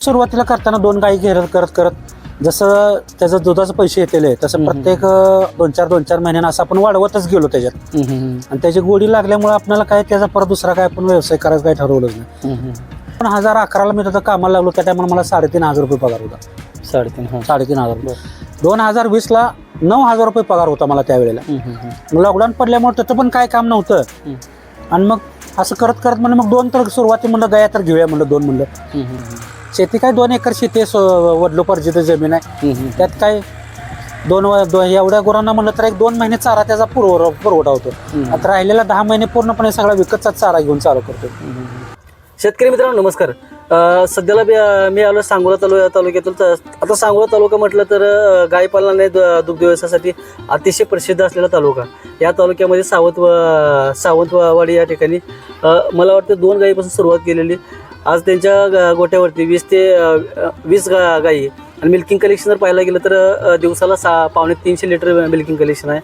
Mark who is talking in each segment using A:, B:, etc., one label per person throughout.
A: सुरुवातीला करताना दोन गायी घेरत करत करत जसं त्याचं दुधाचे पैसे येतेले तसं
B: हम्म.
A: प्रत्येक दोन चार दोन चार महिन्यानं असं आपण वाढवतच गेलो त्याच्यात. आणि त्याची गोडी लागल्यामुळे आपल्याला काय त्याचा परत दुसरा काय आपण व्यवसाय करायचं काय ठरवलंच नाही. पण हजार अकराला मी तिथं कामाला लागलो त्या टायमाला मला साडेतीन हजार रुपये पगार होता.
B: साडेतीन
A: साडेतीन हजार. रुपये दोन हजार वीसला नऊ हजार रुपये पगार होता मला त्यावेळेला. लॉकडाऊन पडल्यामुळे तिथं पण काय काम नव्हतं. आणि मग असं करत करत म्हणजे मग दोन तर सुरुवाती म्हणलं गया तर घेऊया म्हणलं दोन म्हणलं. शेती काय दोन एकर शेती वडलोपार्जित जमीन आहे. त्यात काय दोन एवढ्या गुरांना म्हणलं तर एक दोन महिने चारा त्याचा पुरव पुरवठा होतो. आता राहिलेला दहा महिने पूर्णपणे सगळा विकतचा चारा घेऊन चालू करतो.
B: शेतकरी मित्रांनो नमस्कार. सध्याला मी मी आलो सांगोला तालु तालुक्यातून. तर आता सांगोला तालुका म्हटलं तर गायपालनाने दुग्ध व्यवसायासाठी अतिशय प्रसिद्ध असलेला तालुका. या तालुक्यामध्ये सावंत सावंतवाडी या ठिकाणी मला वाटतं दोन गायीपासून सुरुवात केलेली. आज त्यांच्या गोट्यावरती वीस ते वीस गा गायी. आणि मिल्किंग कलेक्शन जर पाहायला गेलं तर दिवसाला सा पावणे तीनशे लिटर मिल्किंग कलेक्शन आहे.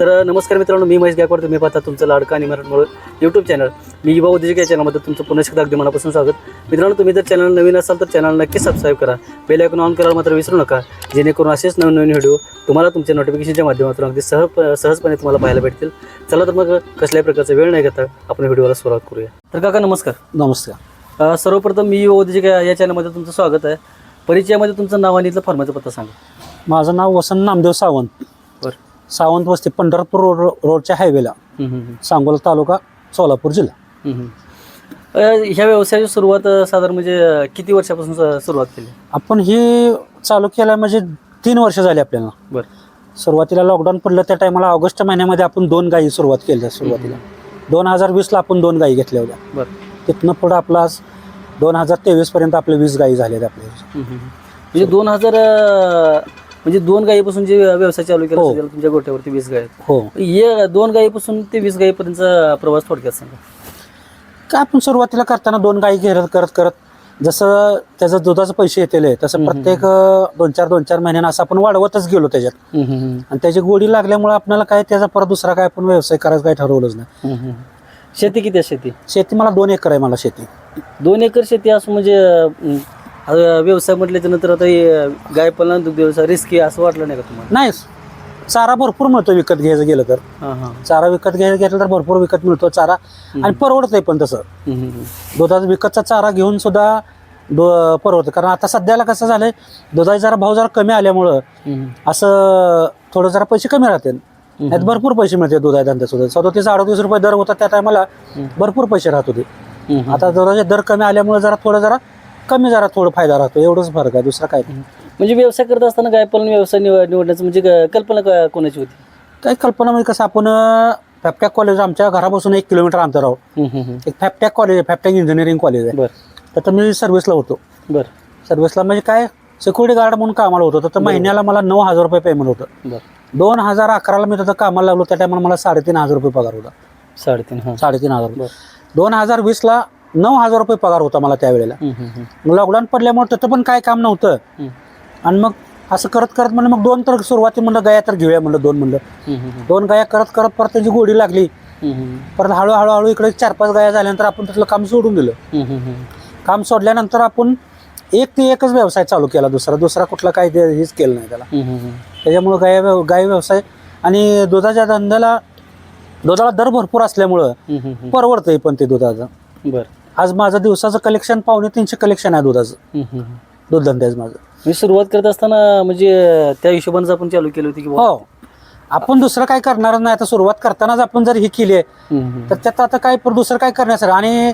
B: तर नमस्कार मित्रांनो मी महेश गायकवाड. तुम्ही पाहता तुमचं लाडका आणि मराठमोळ यूट्यूब चॅनल मी युवा उद्योजक या चॅनलमध्ये तुमचं पुन्हा एकदा अगदी मनापासून स्वागत. मित्रांनो तुम्ही जर चॅनल नवीन असाल तर चॅनल नक्की सबस्क्राईब करा. बेल आयकॉन ऑन करायला मात्र विसरू नका. जेणेकरून असेच नवीन नवीन व्हिडिओ तुम्हाला तुमच्या नोटिफिकेशनच्या माध्यमातून अगदी सहज सहजपणे तुम्हाला पाहायला भेटतील. चला तर मग कसल्याही प्रकारचा वेळ नाही घेता आपण व्हिडिओला सुरुवात करूया. तर काका नमस्कार.
A: नमस्कार.
B: सर्वप्रथम मी युवा उद्योजक या चॅनलमध्ये तुमचं स्वागत आहे. परिचयामध्ये तुमचं नाव आणि इथलं फॉर्माचा पत्ता सांगा.
A: माझं नाव वसंत नामदेव सावंत. सावंत वस्ती पंढरपूर रोड रोडच्या हायवेला सांगोला तालुका सोलापूर जिल्हा.
B: ह्या व्यवसायाची सुरुवात साधारण म्हणजे किती वर्षापासून सुरुवात केली?
A: आपण ही चालू केलं म्हणजे तीन वर्ष झाली आपल्याला.
B: बरं.
A: सुरुवातीला लॉकडाऊन पडलं त्या टायमाला ऑगस्ट महिन्यामध्ये आपण दोन गायी सुरुवात केली सुरुवातीला. दोन हजार वीसला आपण दोन गायी घेतल्या होत्या.
B: बरं.
A: तिथनं पुढं आपलं दोन हजार तेवीसपर्यंत आपले वीस गायी झालेत आपले.
B: हम्म, हम्म. म्हणजे दोन हजार म्हणजे दोन गायीपासून जे व्यवसाय चालू केला
A: हो.
B: सध्याला तुमच्या गोट्यावरती वीस गाय आहेत.
A: हो.
B: हे दोन गायीपासून ते वीस गायीपर्यंतचा प्रवास थोडक्यात सांगा.
A: काय आपण सुरुवातीला करताना दोन गायी घेरत करत करत जसं त्याचं दुधाचे पैसे येतेले तसं प्रत्येक अं, दोन चार दोन चार महिन्यानं असं आपण वाढवतच गेलो त्याच्यात. आणि त्याची गोडी लागल्यामुळे आपल्याला काय त्याचा परत दुसरा काय आपण व्यवसाय करायचं काय ठरवलंच नाही.
B: शेती किती आहे शेती?
A: शेती मला दोन एकर आहे मला शेती.
B: दोन एकर शेती असं म्हणजे अं, व्यवसाय म्हटल्याच्या नंतर आता हे गाय पालन दुग्ध व्यवसाय रिस्की असं वाटलं नाही का तुम्हाला?
A: नाही चारा भरपूर मिळतो विकत घ्यायचं गेलं तर.
B: हां हां.
A: चारा विकत घ्यायचं घेतलं तर भरपूर विकत मिळतो चारा. आणि परवडतंय पण तसं.
B: हम्म, हम्म, हम्म.
A: दुधाचा विकतचा चारा घेऊन सुद्धा दो परवडतं. कारण आता सध्याला कसं झालंय दुधाचे जरा भाव जरा कमी आल्यामुळं
B: हम्म,
A: असं थोडं जरा पैसे कमी राहतील. त्यात भरपूर पैसे मिळते दुधा धंद्यात सुद्धा. सदोतीस अडतीस रुपये दर होता त्या टायमाला भरपूर पैसे राहत होते.
B: हम्म.
A: आता दुधाचे दर कमी आल्यामुळे जरा थोडं जरा कमी जरा थोडं फायदा राहतो एवढंच फरक आहे दुसरा काय नाही.
B: म्हणजे व्यवसाय करत असताना गाय पालन व्यवसाय निवड निवडण्याचं म्हणजे क- कल्पना क- कोणाची होती?
A: काही कल्पना म्हणजे कसं आपण फॅपटॅक कॉलेज आमच्या घरापासून एक किलोमीटर अंतरावर एक फॅपटॅक कॉलेज आहे फॅपटॅक इंजिनिअरिंग कॉलेज आहे.
B: बर.
A: तर मी सर्व्हिसला होतो.
B: बर.
A: सर्व्हिसला म्हणजे काय सिक्युरिटी गार्ड म्हणून कामाला होतो तर महिन्याला मला नऊ हजार रुपये पेमेंट होतं.
B: बर.
A: दोन हजार अकराला मी तिथं कामाला लागलो त्या टायमाला मला साडेतीन हजार रुपये पगार होता.
B: साडेतीन हां.
A: साडेतीन हजार. रुपये. दोन हजार वीसला नऊ हजार रुपये पगार होता मला त्यावेळेला. मग लॉकडाऊन पडल्यामुळे तिथं पण काय काम नव्हतं. आणि मग असं करत करत म्हणजे मग दोन तर सुरुवाती म्हणलं गाया तर घेऊया म्हणलं दोन म्हणलं. दोन गाया करत करत परत त्याची गोडी लागली. परत हळूहळू हळू इकडे चार पाच गाया झाल्यानंतर आपण तिथलं काम सोडून दिलं. काम सोडल्यानंतर आपण एक ते एकच व्यवसाय चालू केला दुसरा. दुसरा कुठला काही ते हेच केलं नाही त्याला. त्याच्यामुळं गाय गाय व्यवसाय आणि दुधाच्या धंद्याला दुधाला दर भरपूर असल्यामुळं. परवडतंय पण ते दुधाचं.
B: बर.
A: आज माझं दिवसाचं कलेक्शन पावणे तीनशे कलेक्शन आहे दुधाचं. दूध धंद्याचं माझं.
B: म्हणजे सुरुवात करत असताना म्हणजे त्या हिशोबानेच आपण चालू केली होती की बुवा?
A: हो. आपण दुसरं काय करणार नाही. आता सुरुवात करतानाच आपण जर ही केली आहे
B: हम्म, हम्म,
A: तर त्यात आता काय पर- दुसरं काय करण्यासारखं आणि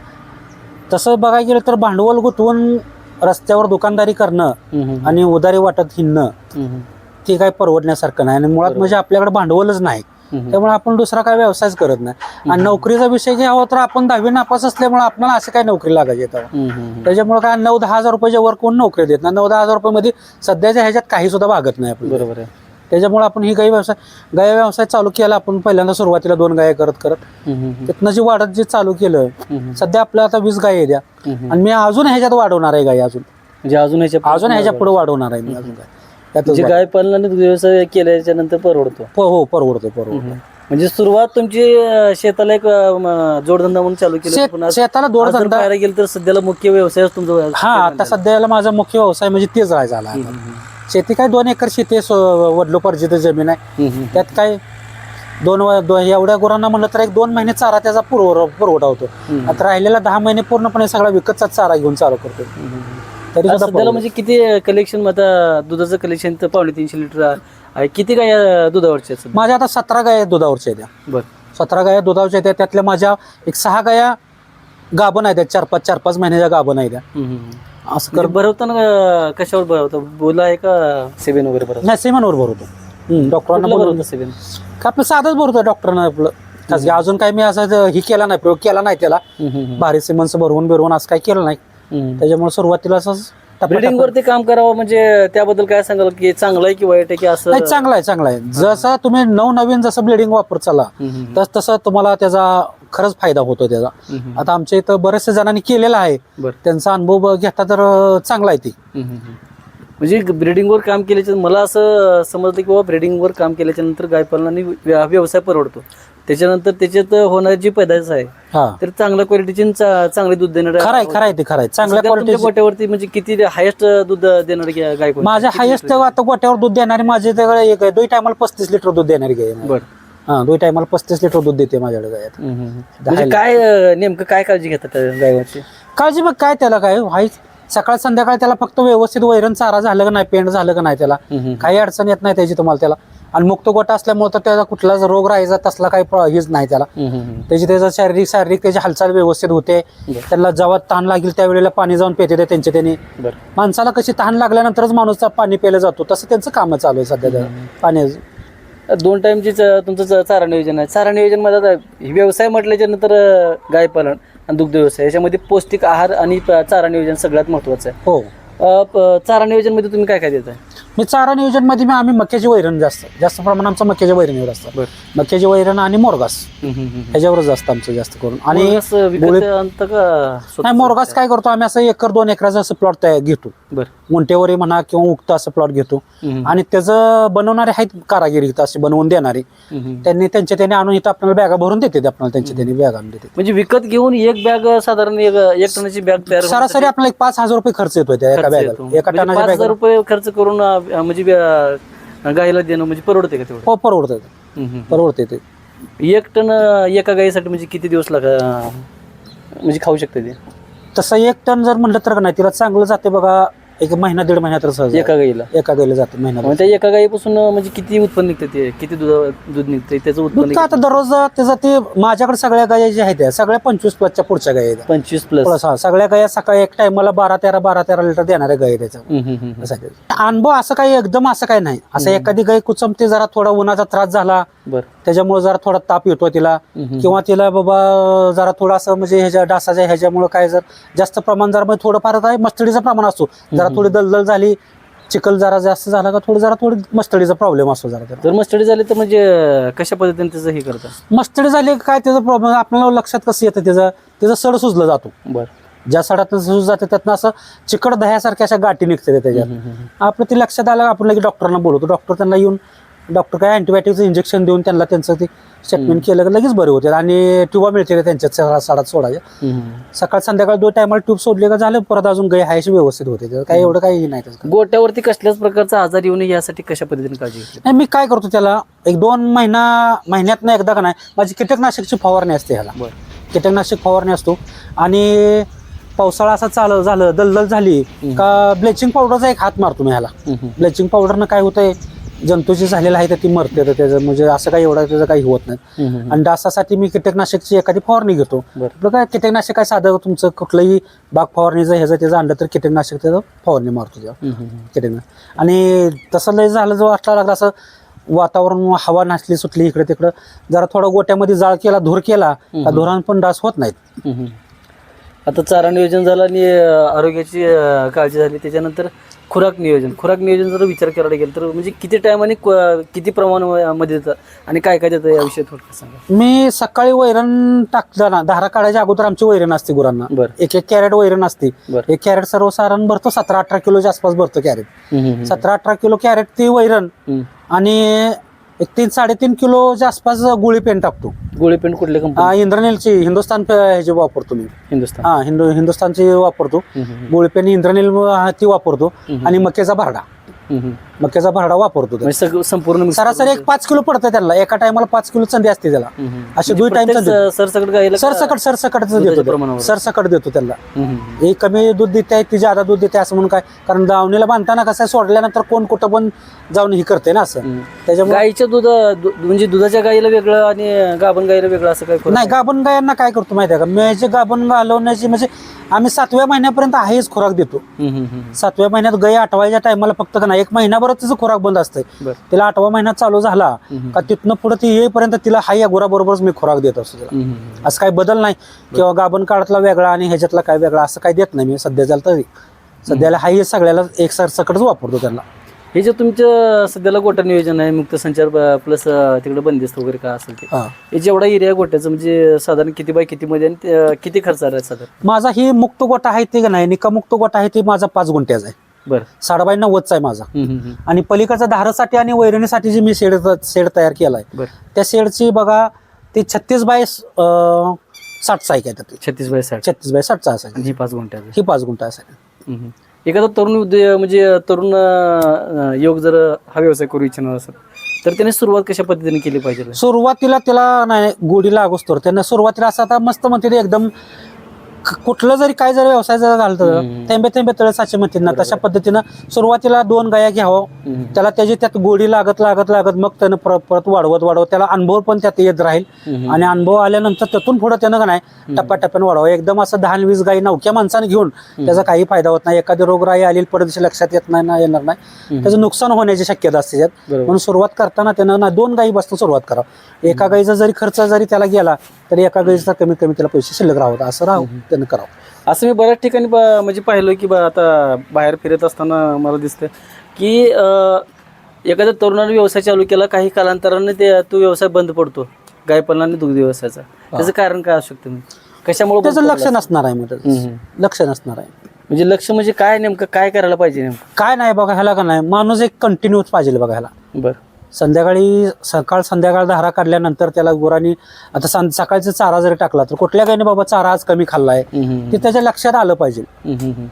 A: तसं बघायला गेलं तर भांडवल गुंतवून रस्त्यावर दुकानदारी करणं
B: हम्म, हम्म,
A: आणि उदारी वाटत हिंडणं
B: हम्म, हम्म,
A: ते काय परवडण्यासारखं नाही. आणि मुळात म्हणजे आपल्याकडे भांडवलच नाही. त्यामुळे आपण दुसरा काय व्यवसायच करत नाही. आणि नोकरीचा विषय घ्यावा तर आपण दहावी नापास असल्यामुळे आपल्याला असं काय नोकरी लागायची. त्याच्यामुळे काय नऊ दहा हजार रुपयाच्या वर कोण नोकरी देत नाही. नऊ दहा हजार रुपयामध्ये सध्याच्या ह्याच्यात काही सुद्धा भागत नाही आपण
B: बरोबर आहे.
A: त्याच्यामुळे आपण ही गाई व्यवसाय गाय व्यवसाय चालू केला आपण पहिल्यांदा सुरुवातीला दोन गाय करत करत. तिथनं जे वाढत जे चालू केलं सध्या आपल्या आता वीस गाय द्या. आणि मी अजून ह्याच्यात वाढवणार आहे गाय अजून.
B: म्हणजे अजून ह्याच्या
A: अजून ह्याच्या पुढे वाढवणार आहे मी अजून काय
B: म्हणजे गाय पालनाने व्यवसाय केल्याच्यानंतर परवडतो.
A: हो हो परवडतो परवडतो
B: म्हणजे सुरुवात तुमची अं, शेताला एक अं, म, जोडधंदा म्हणून चालू केलं
A: शेत-
B: पण आज-
A: शेताला
B: आज जर
A: जोडधंदा
B: पाहायला गेलं तर सध्याला मुख्य व्यवसाय तुमचा
A: हा आता सध्याला माझा मुख्य व्यवसाय म्हणजे तेच राहायचा झाला आता. शेती काय दोन एकर शेती आहे, सो- वडलोपार्जित जमीन आहे. त्यात काय दोन व- दो- एवढ्या गुरांना म्हणलं तर एक दोन महिने चारा त्याचा पुरव पुरवठा होतो. आता राहिलेला दहा महिने पूर्णपणे सगळा विकतचा चारा घेऊन चालू करतो. तरी
B: आज
A: सुद्धा
B: सध्याला. म्हणजे किती कलेक्शन आता दुधाचं कलेक्शन तर पावणे तीनशे लिटर आहे. किती काय अं, दुधावरचे आहेत सध्या?
A: माझ्या आता सतरा गाया दुधावरच्या आहेत त्या.
B: बर.
A: सतरा गाया दुधावरच्या आहेत त्या. त्यातल्या माझ्या एक सहा गाया गाभण आहेत त्या, चार पाच चार पाच महिन्याच्या गाभण आहेत त्या. असं कर
B: कर भरवताना अं, कशावर भरवता? बोला आहे का सेवेन वगैरे भरवता?
A: नाही सिमेंटवर भरवतो. हम्म, डॉक्टरांना
B: कुठलं भरवता सेवेन
A: का आपलं साधंच भरतो डॉक्टरनं आपलं. खास की अजून काय मी असं ही केला नाही प्रयोग केला नाही त्याला. भारी सिमेंटचं भरवून बिरवून असं काय केलं नाही. त्याच्यामुळे सुरुवातीला असंच
B: ब्रिडिंग वरती काम करावं म्हणजे त्याबद्दल काय सांगाल की चांगलं आहे की वाईट आहे की असं?
A: नाही चांगलं आहे चांगलं आहे. जसं तुम्ही नवनवीन जसं ब्लिडिंग वापर
B: हम्म,
A: तस तसं तुम्हाला त्याचा खरंच फायदा होतो त्याचा. आता आमच्या इथं बरेचसे जणांनी केलेला आहे. त्यांचा अनुभव घेता तर चांगला आहे ती.
B: म्हणजे ब्रिडिंगवर काम केल्याच्या मला असं समजलं की बाबा ब्रिडिंगवर काम केल्याच्यानंतर गायपालनाने व्य- व्यवसाय परवडतो. त्याच्यानंतर त्याच्यात होणारी जी पैदास आहे
A: हा
B: तर चांगल्या क्वालिटीची चांगले दूध देणारे
A: खरं आहे खरं आहे ते खरं आहे चांगल्या क्वालिटी
B: गोट्यावरती म्हणजे किती हायेस्ट दूध देणारी गाय?
A: माझ्या हायेस्ट आता गोट्यावर दूध देणारी माझे त्याकडे एक आहे. दोन टायमाला पस्तीस लिटर दूध देणारी गाय आहे.
B: बर
A: हा दोन टायमाला पस्तीस लिटर दूध देते माझ्याकडे गाय आता.
B: हम्म, हम्म. म्हणजे काय अं, नेमकं काय काळजी घेतात त्या गायवरची
A: काळजी बघ काय त्याला काय हाय सकाळ संध्याकाळ त्याला फक्त व्यवस्थित वैरण चारा झालं का नाही पेंड झालं का नाही त्याला काही अडचण येत नाही त्याची तुम्हाला त्याला आणि मुक्त गोटा असल्यामुळे तर त्याचा कुठलाच रोग राहायचा तसला काही हेच नाही त्याला. त्याची त्याचा शारीरिक शारीरिक त्याची हालचाल व्यवस्थित होते. त्याला जेव्हा ताण लागेल त्यावेळेला पाणी जाऊन पेते त्यांचे त्यांनी. माणसाला कशी तहान लागल्यानंतरच माणूस पाणी प्यायला जातो. तसं त्यांचं काम चालू आहे सध्या पाणी
B: दोन टाइमची तुमचं चारा नियोजन आहे. चारा नियोजनमध्ये हे व्यवसाय म्हटल्याच्या नंतर अं, गायपालन आणि दुग्ध व्यवसाय याच्यामध्ये पौष्टिक आहार आणि चारा नियोजन सगळ्यात महत्वाचं आहे.
A: हो.
B: चारा नियोजनमध्ये तुम्ही काय काय देताय?
A: मी चारा नियोजनमध्ये मी आम्ही मक्याची वैरण जास्त जास्त प्रमाणात आमचं मक्याच्या वैरणीवर असतं.
B: बर.
A: मक्याची वैरण आणि मोरगास. ह्याच्यावरच जास्त आमचं जास्त करून. आणि? नाही मोरगास काय करतो आम्ही असं एकर दोन एकराचं असं प्लॉट तयार घेतो.
B: बर.
A: म्हणा किंवा उक्त असं प्लॉट घेतो. आणि त्याचं बनवणारे आहेत कारागिरी इथं असे बनवून देणारे. त्यांनी त्यांच्या त्यांनी आणून इथं आपल्याला बॅगा भरून देते आपल्याला त्यांच्या त्यांनी बॅग आणून देते.
B: म्हणजे विकत घेऊन एक बॅग साधारण एक एक टनाची बॅग तयार होण्यासाठी
A: सरासरी आपल्याला एक पाच हजार रुपये खर्च येतोय त्या एका
B: खर्च
A: बॅगाला.
B: येतो.
A: एका
B: म्हणजे
A: टनाच्या
B: पाच हजार
A: बॅग
B: रुपये खर्च करून अं, म्हणजे अं, गाईला देणं म्हणजे परवडते का तेवढं?
A: हो परवडतं
B: हम्म, हम्म.
A: परवडते ते.
B: एक टन अं, एका गाईसाठी म्हणजे किती दिवस लाग अं, म्हणजे खाऊ शकते ते?
A: तसं एक टन जर म्हणलं तर का नाही तिला चांगलं जाते बघा. एक महिना दीड महिना तर सहज
B: एका गाईला?
A: एका गेलं जातं महिना
B: त्या एका गाईपासून म्हणजे किती उत्पन्न निघते ते? किती दूध दूध निघते त्याचं उत्पन्न
A: दूध का आता दररोज त्याचं ते माझ्याकडे सगळ्या गाया ज्या आहेत त्या सगळ्या पंचवीस प्लसच्या पुढच्या गाय आहेत
B: पंचवीस प्लस.
A: प्लस हा सगळ्या गाया सकाळी एक टायमाला बारा तेरा बारा तेरा लिटर देणाऱ्या गाय त्याच्या. असं आहे. अनुभव असं काही एकदम असं काही नाही. असं एखादी गाय कुचमते जरा थोडा उन्हाचा त्रास झाला
B: बर.
A: त्याच्यामुळे जरा थोडा ताप येतो तिला. किंवा तिला बाबा जरा थोडासा म्हणजे ह्याच्या डासाच्या ह्याच्यामुळे काय जर जास्त प्रमाण जरा म्हणजे थोडंफार काय मस्तडीचा प्रमाण असतो. जरा थोडी दलदल झाली चिखल जरा जास्त झाला का थोडी जरा थोडी मस्तडीचा प्रॉब्लेम असतो जरा
B: जर मस्टडी झाली तर म्हणजे कशा पद्धतीने त्याचं हे करता?
A: मस्तडी झाली काय त्याचा प्रॉब्लेम आपल्याला लक्षात कसं येतं त्याचं? त्याचं सड सुजलं जातो.
B: बर.
A: ज्या सडातनं सुज जाते त्यातनं असं चिकट दह्यासारख्या अशा गाठी निघते त्याच्यात. आपलं ते लक्षात आलं आपण लगेच डॉक्टरना बोलवतो. डॉक्टर त्यांना येऊन डॉक्टर काय अँटीबायोटिकचं इंजेक्शन देऊन त्यांना त्यांचं ते स्टेटमेंट केलं की लगेच बरे होते आणि ट्यूबा मिळते त्यांच्यात? सडा सडात सोडायच्या सकाळ संध्याकाळ दोन टायमाला ट्यूब सोडले का झालं परत अजून गाय हायशी व्यवस्थित होते. काही एवढं काही नाही
B: गोट्यावरती कसल्याच प्रकारचा आजार येऊ नये यासाठी कशा पद्धतीने काळजी
A: नाही मी काय करतो त्याला एक दोन महिना महिन्यातनं एकदा का नाही माझी कीटकनाशकची फवारणी असते ह्याला. कीटकनाशक फवारणी असतो. आणि पावसाळा असा चालू झालं दलदल झाली का ब्लेचिंग पावडरचा एक हात मारतो मी ह्याला. ब्लेचिंग पावडरनं काय होतंय जंतूची झालेलं आहे तर ती मरते तर त्याचं म्हणजे असं काही एवढं त्याचं काही होत नाही. आणि डासासाठी मी कीटकनाशकची एखादी फवारणी घेतो. आपलं काय कीटकनाशक काय साधं तुमचं कुठलंही बाग फवारणीचं ह्याचं त्याचं आणलं तर कीटकनाशक त्याचं फवारणी मारतो तेव्हा कीटकनाशक. आणि तसं लय झालं जो वाटला लागला असं वातावरण हवा नाचली सुटली इकडे तिकडं जरा थोडा गोट्यामध्ये जाळ केला धूर केला का धुरान पण डास होत नाहीत.
B: आता चारा नियोजन झालं आणि आरोग्याची काळजी झाली त्याच्यानंतर खुराक नियोजन. खुराक नियोजन जर विचार करायला गेलं तर म्हणजे किती टायमाने किती प्रमाणामध्ये देतं आणि काय काय देतं याविषयी थोडक्यात सांगा
A: मी सकाळी वैरण टाकताना धारा काढायच्या अगोदर आमची वैरण असते गुरांना.
B: बरं.
A: एक एक कॅरेट वैरण असते.
B: बरं.
A: एक कॅरेट सर्वसाधारण भरतो सतरा अठरा किलोच्या आसपास भरतो कॅरेट.
B: हम्म, हम्म,
A: सतरा अठरा किलो कॅरेट ती वैरण
B: हम्म.
A: आणि एक तीन साडेतीन किलोच्या आसपास गुळी पेंट टाकतो.
B: गोळी पेंट कुठल्या कंपनी
A: इंद्रनीलची हिंदुस्तान पे- ह्याची वापरतो मी.
B: हिंदुस्तान
A: हा हिंदू हिंदुस्तानची वापरतो.
B: हम्म, हम्म,
A: गुळी पेन इंद्रनील ती वापरतो.
B: हम्म.
A: आणि मकेचा भरडा.
B: हम्म, हम्म.
A: मक्याचा भरडा वापरतो.
B: म्हणजे सगळं संपूर्ण mix
A: सरासरी एक पाच किलो पडतं त्याला. एका टायमाला पाच किलो संधी असते त्याला.
B: हम्म, हम्म.
A: असे
B: म्हणजे
A: दोन टाइम
B: प्रत्येक स- सरसकट गायला
A: सरसकट सरसकटच
B: दुधाच्या
A: देतो
B: प्रमाणावर.
A: सरसकट देतो त्याला.
B: हम्म, हम्म.
A: हे कमी दूध देते ती जादा दूध देते असं म्हणून काय? कारण दावणीला बांधताना कसं आहे, सोडल्यानंतर कोण कुठं पण जाऊन ही करते ना असं.
B: हम्म.
A: त्याच्यामुळे
B: गाईच्या दूध दु- म्हणजे दुधाच्या गाईला वेगळं आणि गाभण गाईला वेगळं असं काय
A: नाही गाभण गायांना काय करतो माहिती आहे का? मेचे गाभण घालवण्याची म्हणजे आम्ही सातव्या महिन्यापर्यंत आहेच खुराक देतो. सातव्या महिन्यात गाई आठवायच्या टायमाला फक्त का नाही एक महिनाभरच तिचं खुराक बंद असतंय.
B: बर.
A: तिला आठवा महिना चालू झाला. का तिथनं पुढे ती येईपर्यंत तिला हाय या गुराबरोबरच मी खुराक देत असतो तिला. असं काही बदल नाही. किंवा गाभण काळातला वेगळा आणि ह्याच्यातला काय वेगळा असं काही देत नाही मी. सध्याच्याला तरी. सध्याला हाय हे सगळ्याला एक सरसकटच वापरतो त्यांना.
B: हे जे तुमचं सध्याला गोटा नियोजन आहे मुक्त संचार प्लस तिकडे बंदिस्त वगैरे काय असेल ते.
A: हा.
B: जेवढा एरिया गोट्याचं म्हणजे साधारण किती बाय किती मध्ये आणि किती खर्च आला साधारण?
A: माझा ही मुक्त गोटा आहे ते नाही? निका मुक्त गोटा आहे ते माझा पाच गुंठ्याचा आहे.
B: बरं.
A: साडेबाई नव्वदचा आहे माझा. आणि पलीकडचा धारासाठी आणि वैरणीसाठी जे मी शेड शेड तयार केलाय
B: बरं.
A: त्या शेडची बघा ते छत्तीस बाय अं, साठचा आहे काय तर ते
B: छत्तीस बाय साठ.
A: छत्तीस बाय साठचा असायचा
B: आणि ही पाच गुंठ्याचं
A: ही पाच गुंठा असायचा
B: हम्म. एखादा तरुण उद्योग म्हणजे तरुण अं, योग जर हा व्यवसाय करू इच्छिणार असेल तर त्याने सुरुवात कशा पद्धतीने केली पाहिजे?
A: सुरुवातीला त्याला नाही गोडी लागूच तर. त्यांना सुरुवातीला असं आता मस्त म्हणते ते एकदम कुठलं जरी काय जरी व्यवसाय जर घालतं
B: हम्म.
A: थेंबे थेंबे तळ साचे म्हणते ना तशा पद्धतीनं सुरुवातीला दोन गाया घ्यावं. त्याला त्याची त्यात गोडी लागत लागत लागत मग त्यानं परत वाढवत वाढवत त्याला अनुभव पण त्यात येत राहील. आणि अनुभव आल्यानंतर त्यातून पुढे त्यानं का नाही टप्प्याटप्प्यानं वाढवावं. एकदम असं दहा वीस गाई नवक्या माणसाने घेऊन त्याचा काही फायदा होत नाही. एखादी रोगराई आली परदेशी लक्षात येत नाही ना येणार नाही. त्याचं नुकसान होण्याची शक्यता असते त्यात. म्हणून सुरुवात करताना त्यानं ना दोन गाई बसता सुरुवात करावं. एका गाईचा जरी खर्च जरी त्याला गेला तरी एका गाईचा कमीत कमी त्याला पैसे शिल्लक राहत असं राहू. त्यानं करावं.
B: असं मी बऱ्याच ठिकाणी ब- म्हणजे पाहिलं की बा आता बाहेर फिरत असताना मला दिसतं की अं, एखाद्या तरुणाने व्यवसाय चालू केला काही कालांतराने ते तो व्यवसाय बंद पडतो. गायपालन आणि दुग्ध व्यवसायाचा. त्याचं कारण काय असू शकतं कशामुळे
A: त्याचं लक्ष नसणार आहे.
B: हम्म.
A: लक्ष नसणार आहे.
B: म्हणजे लक्ष म्हणजे काय नेमकं? काय करायला पाहिजे नेमकं?
A: काय नाही बघा ह्याला का नाही? माणूस एक कंटिन्यूच पाहिजे बघा ह्याला.
B: बरं.
A: संध्याकाळी सकाळ संध्याकाळ धारा काढल्यानंतर त्याला गुरांनी आता सं- सकाळचा चारा जरी टाकला तर कुठल्या गायने बाबा चारा आज कमी खाल्लाय. ते त्याच्या लक्षात आलं पाहिजे.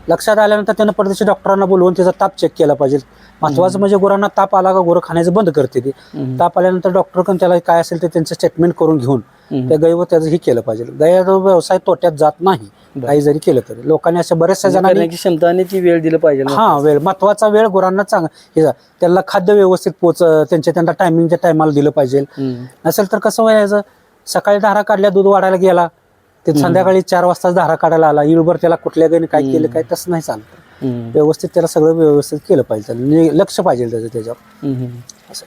A: लक्षात आल्यानंतर त्यानं परदेशी डॉक्टरांना बोलवून त्याचा ताप चेक केला पाहिजे महत्वाचं म्हणजे गुरांना ताप आला का गुरं खाण्याचं बंद करते ते. ताप आल्यानंतर डॉक्टर त्याला काय असेल ते त्यांचं स्टेटमेंट करून घेऊन. त्या गाईवर त्याचं हे केलं पाहिजे गायचा व्यवसाय तोट्यात जात नाही काही जरी केलं तरी. लोकांनी अशा बऱ्याचशा जणांनी
B: क्षमता आणि ती वेळ दिली पाहिजे.
A: हा वेळ. महत्त्वाचा वेळ गुरांना चांग जा- त्यांना खाद्य व्यवस्थित पोच त्यांच्या त्यांना टायमिंगच्या टायमाला दिलं पाहिजे. नसेल तर कसं व्हायचं? सकाळी धारा काढल्या दूध वाढायला गेला. ते संध्याकाळी चार वाजता धारा काढायला आला. इळभर त्याला कुठल्या गायने काय केलं काय तसं नाही चालत. व्यवस्थित त्याला सगळं व्यवस्थित केलं पाहिजे. लक्ष पाहिजे त्याचं त्याच्यावर. असं.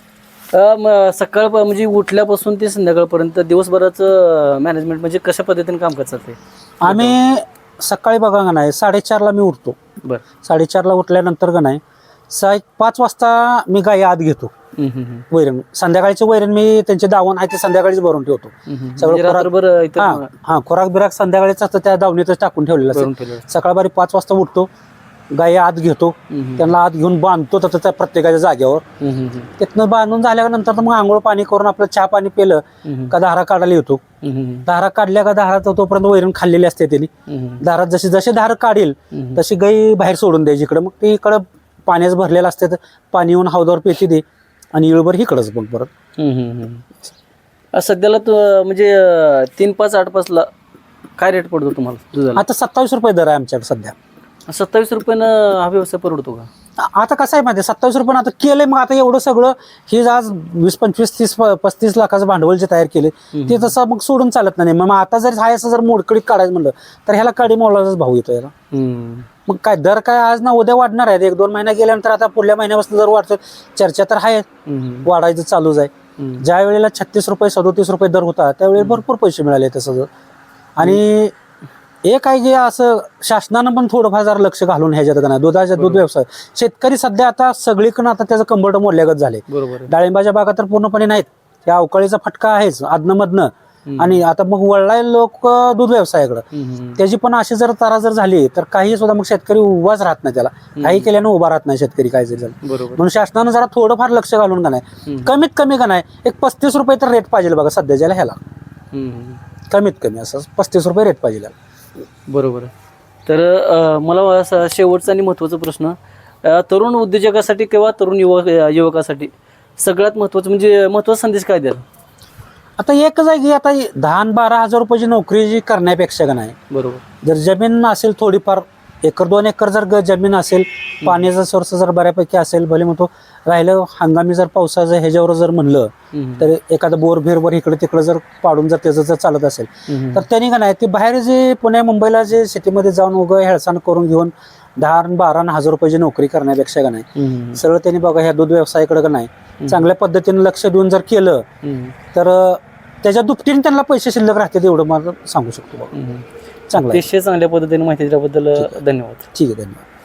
B: सकाळ म्हणजे उठल्यापासून ते संध्याकाळपर्यंत दिवसभराचं मॅनेजमेंट म्हणजे कशा पद्धतीने काम करतात ते
A: आम्ही सकाळी बघा का नाही साडेचारला मी उठतो.
B: बर.
A: साडेचारला उठल्यानंतर का नाही सा पाच वाजता मी गाय आत घेतो. वैरण संध्याकाळचे वैरण मी त्यांचे दावण आहे ते संध्याकाळीच भरून ठेवतो. सगळं
B: म्हणजे
A: हा हा खोराक बिराक संध्याकाळीच असतं त्या दावणीतच टाकून ठेवलेलं असतं. सकाळबारी पाच वाजता उठतो. गाय आत घेतो. त्यांना आत घेऊन बांधतो तर त्या प्रत्येकाच्या जागेवर. तिथनं बांधून झाल्यानंतर तर मग आंघोळ पाणी करून आपलं चहा पाणी पिलं. का धारा काढायला येतो. धारा काढल्या का धारा तो- तोपर्यंत वैरण खाल्लेली असते त्यांनी. दारात जशी जशी धार काढेल. तशी गाई बाहेर सोडून द्यायची इकडं. मग ती इकडं पाण्याच भरलेलं असते तर पाणी येऊन हौदावर पेची दे आणि इळभर इकडंच मग परत.
B: सध्याला तू म्हणजे तीन पाच आठ पाच ला काय रेट पडतो तुम्हाला
A: आता सत्तावीस रुपये दर आहे आमच्याकडे सध्या.
B: सत्तावीस रुपयानं हा व्यवसाय परवडतो का?
A: आता कसं आहे माहिती सत्तावीस रुपये आता केलंय मग आता एवढं सगळं हे आज वीस पंचवीस तीस पस्तीस लाखाचं भांडवल जे तयार केले ते तसं मग सोडून चालत नाही. मग आता जर हाय असं जर मोडकडीत काढायचं म्हणलं तर ह्याला काडी मोलाचाच भाव येतो याला. मग काय दर काय आज ना उद्या वाढणार आहेत एक दोन महिना गेल्यानंतर आता पुढल्या महिन्यापासून जर वाढतो चर्चा तर आहे. वाढायचं चालूच आहे. ज्या वेळेला छत्तीस रुपये सदोतीस रुपये दर होता त्यावेळी भरपूर पैसे मिळाले तसं आणि एक आहे जे असं शासनानं पण थोडंफार जरा लक्ष घालून ह्याच्यात का नाही. दुधाच्या दूध व्यवसाय. शेतकरी सध्या आता सगळीकडनं आता त्याचं कंबरट मोडल्यागत झाले.
B: बरोबर
A: डाळिंबाच्या बागा तर पूर्णपणे नाहीत. त्या अवकाळीचा फटका आहेच आदनं मधनं आणि आता मग वळलाय लोक दूध व्यवसायाकडे. त्याची पण अशी जर तारा जर झाली तर काही सुद्धा मग शेतकरी उभाच राहत नाही त्याला. काही केल्यानं उभा राहत नाही शेतकरी काय जरी झालं.
B: बरोबर.
A: म्हणून शासनानं जरा थोडंफार लक्ष घालून का नाही. कमीत कमी का नाही एक पस्तीस रुपये तर रेट पाहिजे बघा सध्याच्याला ह्याला. कमीत कमी असं पस्तीस रुपये रेट पाहिजे.
B: बरोबर. तर अ, मला असा शेवटचा आणि महत्त्वाचा प्रश्न अ, तरुण उद्योजकासाठी किंवा तरुण युवक युवकासाठी सगळ्यात महत्त्वाचं म्हणजे महत्त्वाचा संदेश काय द्याल?
A: आता एकच आहे की आता दहा आणि बारा हजार रुपयाची नोकरी जी करण्यापेक्षा का नाही?
B: बरोबर.
A: जर जमीन असेल थोडीफार एकर दोन एकर जर ग- जमीन असेल पाण्याचा सोर्स जर बऱ्यापैकी असेल भले मग तो राहिलं हंगामी जर पावसाचं ह्याच्यावर जर म्हणलं. तर एखादं बोर बिरवर इकडे तिकडे जर पाडून जर त्याचं जर चालत असेल. तर त्यांनी का नाही ते बाहेर जे पुणे मुंबईला जे सिटीमध्ये जाऊन उगं हेळसाण करून घेऊन दहा बारा हजार रुपयाची नोकरी करण्यापेक्षा का नाही. सरळ त्यांनी बघा ह्या दूध व्यवसायाकडे का नाही चांगल्या पद्धतीने लक्ष देऊन जर केलं. तर त्याच्या दुपटीने त्यांना पैसे शिल्लक राहतात एवढं मला सांगू शकतो. चांगलं.
B: अतिशय चांगल्या पद्धतीने माहिती दिल्याबद्दल धन्यवाद.
A: ठीक आहे धन्यवाद.